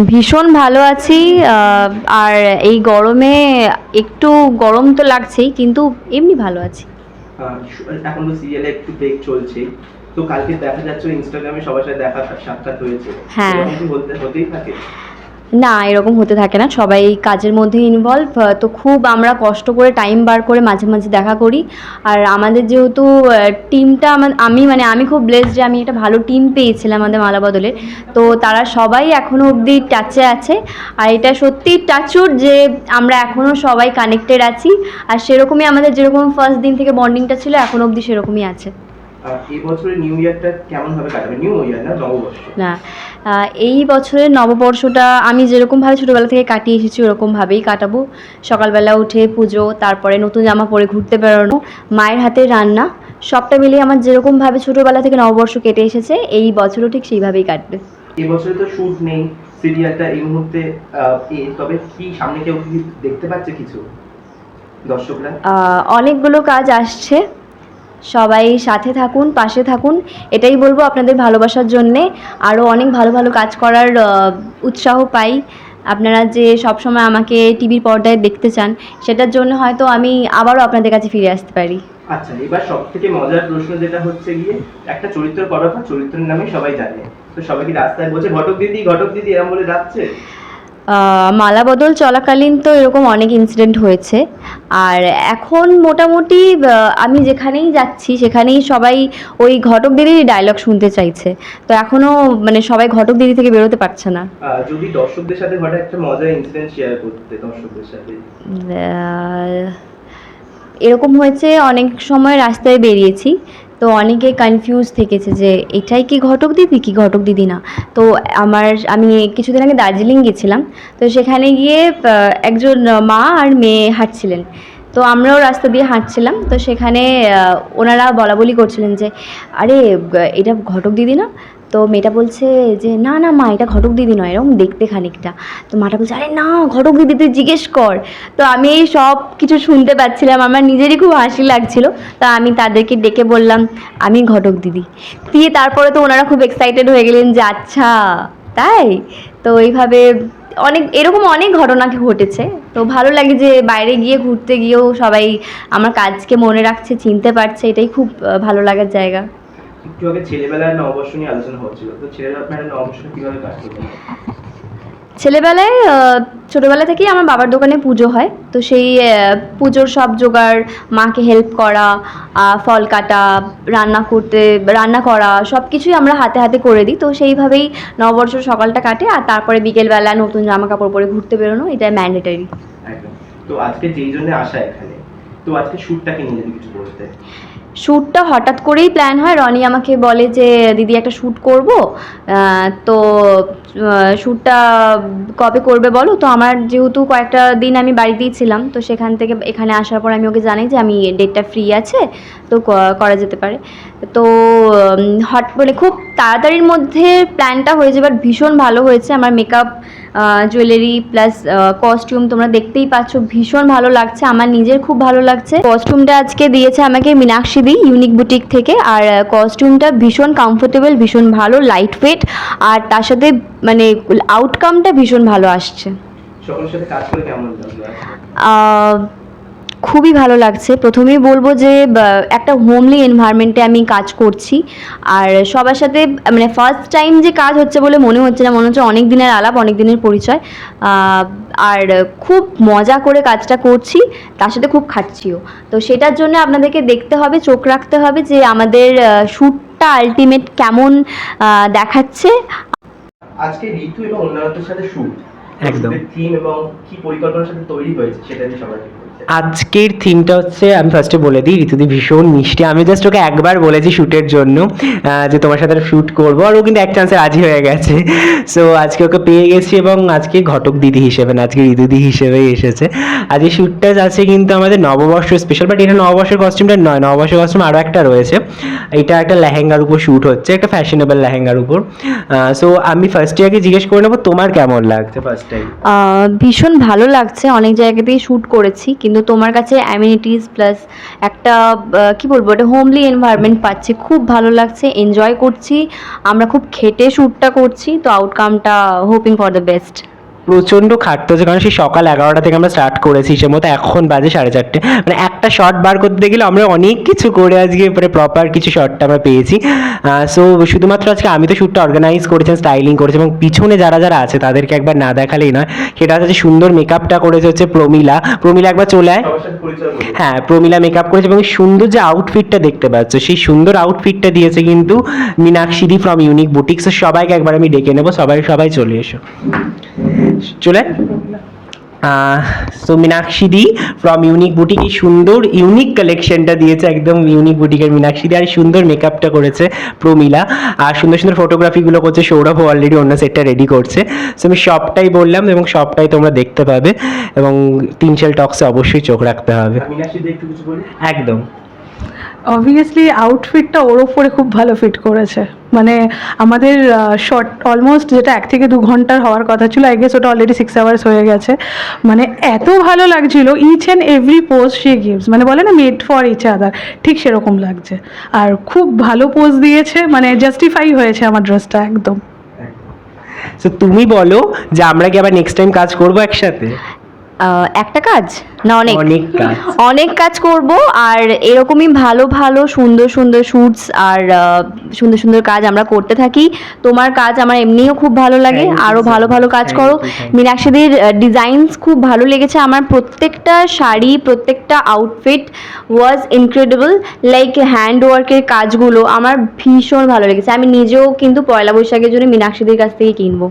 ভীষণ ভালো আছি আর এই গরমে একটু গরম তো লাগছেই কিন্তু এমনি ভালো আছি। এখন তো সিরিয়ালে একটু ব্রেক চলছে তো কালকে দেখা যাচ্ছে ইনস্টাগ্রামে সবার সাথে দেখা সাক্ষাৎ হয়েছে। হ্যাঁ। হতেই থাকে? না, এরকম হতে থাকে না। সবাই কাজের মধ্যে ইনভলভ তো খুব আমরা কষ্ট করে টাইম বার করে মাঝে মাঝে দেখা করি। আর আমাদের যেহেতু টিমটা আমি মানে আমি খুব ব্লেসড যে আমি একটা ভালো টিম পেয়েছিলাম আমাদের মালা বদলের তো তারা সবাই এখনও অবধি টাচে আছে। আর এটা সত্যি টাচুর যে আমরা এখনও সবাই কানেক্টেড আছি। আর সেরকমই আমাদের যেরকম ফার্স্ট দিন থেকে বন্ডিংটা ছিল এখনও অবধি সেরকমই আছে। এই বছরের নিউ ইয়ারটা কেমন ভাবে কাটাবে? নিউ ইয়ার না নববর্ষ? না এই বছরের নববর্ষটা আমি যেরকমভাবে ছোটোবেলা থেকে কাটিয়ে এসেছি ওরকমভাবেই কাটাবো। সকালবেলা উঠে পুজো তারপরে নতুন জামা পরে ঘুরতে বেরোনো মায়ের হাতে রান্না সবটা মিলিয়ে আমার যেরকমভাবে ছোটোবেলা থেকে নববর্ষ কেটে এসেছে এই বছরও ঠিক সেইভাবেই কাটবে। এই বছরে তো শুট নেই সিরিয়ালটা এই মুহূর্তে তবে কি সামনে কেউ দেখতে পাচ্ছে কিছু? দর্শকরা? অনেকগুলো কাজ আসছে। সবাই সাথে থাকুন, পাশে থাকুন। এটাই বলব আপনাদের ভালোবাসার জন্যে। আরও অনেক ভালো ভালো কাজ করার উৎসাহ পাই। আপনারা যে সবসময় আমাকে টিভির পর্দায় দেখতে চান, সেটার জন্য হয়তো আমি আবারও আপনাদের কাছে ফিরে আসতে পারি। আচ্ছা এবার সব থেকে মজার প্রশ্ন যেটা হচ্ছে গিয়ে, একটা চরিত্র করার পর চরিত্রের নামে সবাই জানে। তো সবাই কি রাস্তায় বলছে, ঘটক দিদি ঘটক দিদি, এরম বলে যাচ্ছে? মালা বদল চলাকালীন তো এরকম অনেক ইনসিডেন্ট হয়েছে। আর এখন মোটামুটি আমি যেখানেই যাচ্ছি সেখানেই সবাই ওই ঘটক দিদির ডায়লগ শুনতে চাইছে। তো এখনও মানে সবাই ঘটক দিদি থেকে বেরোতে পারছে না। যদি দর্শকদের সাথে ঘটে একটা মজার ইনসিডেন্ট শেয়ার করতে দর্শকদের সাথে। এরকম হয়েছে অনেক সময় রাস্তায় বেরিয়েছি। তো অনেকে কনফিউজ থেকেছে যে, এটাই কি ঘটক দিদি? কি ঘটক দিদি না? তো আমার, আমি কিছুদিন আগে দার্জিলিং গেছিলাম, তো সেখানে গিয়ে একজন মা আর মেয়ে হাঁটছিলেন। তো আমরাও রাস্তা দিয়ে হাঁটছিলাম, তো সেখানে ওনারা বলা বলি করছিলেন যে, আরে এটা ঘটক দিদি না? তো মেয়েটা বলছে যে, না না, মা, এটা ঘটক দিদি নয়, এরকম দেখতে খানিকটা। তো মাটা বলছে, আরে না, ঘটক দিদি, তুই জিজ্ঞেস কর। তো আমি এই সব কিছু শুনতে পাচ্ছিলাম, আমার নিজেরই খুব হাসি লাগছিল। তা আমি তাদেরকে ডেকে বললাম, আমি ঘটক দিদি। দিয়ে তারপরে তো ওনারা খুব এক্সাইটেড হয়ে গেলেন যে আচ্ছা তাই? তো এইভাবে অনেক, এরকম অনেক ঘটনা ঘটেছে। তো ভালো লাগে যে বাইরে গিয়ে, ঘুরতে গিয়েও সবাই আমার কাজকে মনে রাখছে, চিনতে পারছে, এটাই খুব ভালো লাগার জায়গা। একটু আগে ছেলেবেলার নববর্ষ নিয়ে আলোচনা হচ্ছিল। তো ছেলেবেলার নববর্ষটা কীভাবে কাটলো ছেলেবেলায় আহ, ছোটোবেলা থেকেই আমার বাবার দোকানে পুজো হয়। তো সেই পুজোর সব জোগাড় মাকে হেল্প করা ফল কাটা রান্না করতে রান্না করা সব কিছুই আমরা হাতে হাতে করে দিই। তো সেইভাবেই নববর্ষ সকালটা কাটে আর তারপরে বিকেলবেলা নতুন জামা কাপড় পরে ঘুরতে বেরোনো এটা ম্যান্ডেটারি তো আজকে যেই জন্য আসা এখানে তো আজকে শ্যুটটাকে নিয়ে যদি কিছু বলতে শ্যুটটা হঠাৎ করেই প্ল্যান হয়। রনি আমাকে বলে যে, দিদি, একটা শ্যুট করব। তো শ্যুটটা কবে করবে বলো? তো আমার যেহেতু কয়েকটা দিন আমি বাড়িতেই ছিলাম, তো সেখান থেকে এখানে আসার পর আমি ওকে জানাই যে, আমি ডেটটা ফ্রি আছে, তো করা যেতে পারে। তো হট মানে খুব তাড়াতাড়ির মধ্যে প্ল্যানটা হয়েছে বাট ভীষণ ভালো হয়েছে। আমার মেকআপ জুয়েলারি প্লাস কস্টিউম তোমরা দেখতেই পাচ্ছ ভীষণ ভালো লাগছে আমার নিজের খুব ভালো লাগছে। কস্টিউমটা আজকে দিয়েছে আমাকে মীনাক্ষী দি ইউনিক বুটিক থেকে আর কস্টিউমটা ভীষণ কমফোর্টেবল ভীষণ ভালো লাইট ওয়েট আর তার সাথে মানে আউটকামটা ভীষণ ভালো আসছে। সকলের সাথে কাজ করে কেমন লাগল? খুবই ভালো লাগছে। প্রথমেই বলব যে একটা হোমলি এনভায়রনমেন্টে আমি কাজ করছি। আর সবার সাথে মানে ফার্স্ট টাইম যে কাজ হচ্ছে বলে মনে হচ্ছে না মনে হচ্ছে অনেক দিনের আলাপ অনেক দিনের পরিচয়। আর খুব মজা করে কাজটা করছি তার সাথে খুব খাচ্ছিও। তো সেটার জন্য আপনাদেরকে দেখতে হবে চোখ রাখতে হবে যে আমাদের শ্যুটটা আলটিমেট কেমন দেখাচ্ছে। আজকে ঋতু এবং অন্যান্যদের সাথে শুট একদম। থিম এবং কি পরিকল্পনার সাথে তৈরি হয়েছে সেটা নিয়ে সবাই আজকের থিমটা হচ্ছে, আমি ফার্স্টে বলে দিই, ঋতুদি ভীষণ মিষ্টি। আমি জাস্ট ওকে একবার বলেছি শ্যুটের জন্য যে তোমার সাথে শ্যুট করব, আর ও কিন্তু এক চান্সে রাজি হয়ে গেছে। সো আজকে ওকে পেয়ে গেছি এবং আজকে ঘটক দিদি হিসেবে না, আজকে ঋতুদি হিসেবেই এসেছে। আজকে শ্যুটটা আছে কিন্তু আমাদের নববর্ষ স্পেশাল বাট এটা নববর্ষের কস্টিউমটা নয়, নববর্ষের কস্টিউম আরও একটা রয়েছে। এটা একটা লেহেঙ্গার উপর শ্যুট হচ্ছে, একটা ফ্যাশনেবল লেহেঙ্গার উপর। সো আমি ফার্স্টে আগে জিজ্ঞেস করে নেব, তোমার কেমন লাগছে ফার্স্ট টাইম ভীষণ ভালো লাগছে, অনেক জায়গাতেই শ্যুট করেছি, কিন্তু তোমার কাছে অ্যামিনিটিস প্লাস একটা কি বলব, একটা হোমলি এনভায়রনমেন্ট পাচ্ছি। খুব ভালো লাগছে এনজয় করছি। আমরা খুব খেটে শ্যুটটা করছি, তো আউটকামটা হোপিং ফর দ্য বেস্ট প্রচণ্ড খাটতে হচ্ছে কারণ সেই সকাল এগারোটা থেকে আমরা স্টার্ট করেছি সে মতো এখন বাজে সাড়ে চারটে। মানে একটা শট বার করতে গেলে আমরা অনেক কিছু করে আজকে মানে প্রপার কিছু শটটা আমরা পেয়েছি। সো শুধুমাত্র আজকে আমি তো শ্যুটটা অর্গানাইজ করেছি স্টাইলিং করেছি এবং পিছনে যারা যারা আছে তাদেরকে একবার না দেখালেই নয় সেটা হচ্ছে সুন্দর মেকআপটা করেছে হচ্ছে প্রমিলা। প্রমিলা একবার চলে আয়। হ্যাঁ প্রমিলা মেকআপ করেছে এবং সুন্দর যে আউটফিটটা দেখতে পাচ্ছ সেই সুন্দর আউটফিটটা দিয়েছে কিন্তু মীনাক্ষিদি ফ্রম ইউনিক বুটিক্স সবাইকে একবার আমি ডেকে নেব সবাই সবাই চলে এসো। চলে। So Meenakshi di from unique boutique এই সুন্দর ইউনিক কালেকশনটা দিয়েছে একদম ইউনিক বুটিকের মীনাক্ষী দি আর সুন্দর মেকআপটা করেছে প্রমিলা। আর সুন্দর সুন্দর ফটোগ্রাফিগুলো করছে সৌরভ অলরেডি অন্য সেটটা রেডি করছে। সো আমি সবটাই বললাম এবং সবটাই তোমরা দেখতে পাবে এবং তিনশেল টক্সে অবশ্যই চোখ রাখতে হবে। আমি নাসিদ একটু কিছু বলি? একদম। অবভিয়াসলি আউটফিটটা ওর ওপরে খুব ভালো ফিট করেছে। মানে আমাদের শর্ট অলমোস্ট যেটা এক থেকে দু ঘণ্টার হওয়ার কথা ছিল আই গেস ওটা অলরেডি সিক্স আওয়ার্স হয়ে গেছে। মানে এত ভালো লাগছিল each and every pose she gives মানে বলে না মেড ফর ইচ আদার ঠিক সেরকম লাগছে। আর খুব ভালো পোজ দিয়েছে মানে জাস্টিফাই হয়েছে আমার ড্রেসটা একদম। সো তুমি বলো যে আমরা কি আবার নেক্সট টাইম কাজ করব একসাথে? একটা কাজ? না অনেক। অনেক কাজ। অনেক কাজ করব আর এরকমই ভালো ভালো সুন্দর সুন্দর শ্যুটস আর সুন্দর সুন্দর কাজ আমরা করতে থাকি। তোমার কাজ আমার এমনিও খুব ভালো লাগে। আরও ভালো ভালো কাজ করো. মীনাক্ষীদের ডিজাইনস খুব ভালো লেগেছে। আমার প্রত্যেকটা শাড়ি প্রত্যেকটা outfit was incredible like hand ওয়ার্কের কাজগুলো আমার ভীষণ ভালো লেগেছে। আমি নিজেও কিন্তু পয়লা বৈশাখের জন্য মীনাক্ষীদের কাছ থেকে কিনবো।